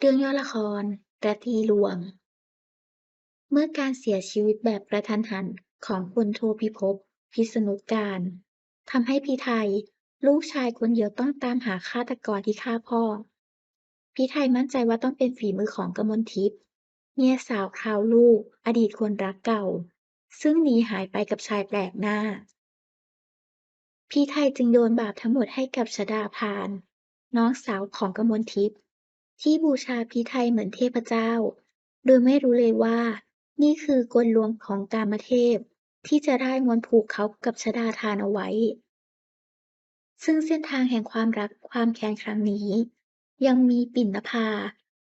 เรื่องย่อละครราตรีลวง เมื่อการเสียชีวิตแบบกระทันหันของพลโทพิภพ พิษณุการทำให้พิไทยลูกชายคนเดียวต้องตามหาฆาตกรที่ฆ่าพ่อ พิไทยมั่นใจว่าต้องเป็นฝีมือของกมลทิพย์เมียสาวคราวลูก อดีตคนรักเก่า ซึ่งหนีหายไปกับชายแปลกหน้าพิไทยจึงโยนบาปทั้งหมดให้กับชฎาภารน้องสาวของกมลทิพย์ ที่บูชาพิไทยเหมือนเทพเจ้า โดยไม่รู้เลยว่านี่คือกลลวงของกามเทพ ที่จะได้มวนผูกเขากับชฎาภารเอาไว้ ซึ่งเส้นทางแห่งความรักความแค้นครั้งนี้ ยังมีปิ่นนภา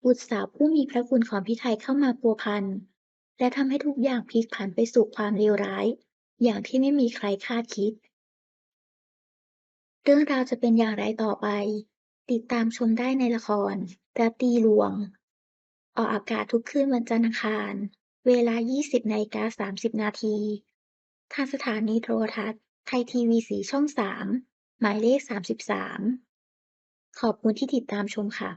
บุตรสาวผู้มีพระคุณของพิไทยเข้ามาพัวพัน และทำให้ทุกอย่างพลิกผันไปสู่ความเลวร้าย อย่างที่ไม่มีใครคาดคิด เรื่องราวจะเป็นอย่างไรต่อไป ติดตามชมได้ในละคร ราตรีลวง ออกอากาศทุกคืนวันจันทร์อังคาร เวลา 20 นาฬิกา 30 นาที ทางสถานีโทรทัศน์ไทยทีวีสีช่อง 3 หมายเลข 33 ขอบคุณที่ติดตามชมค่ะ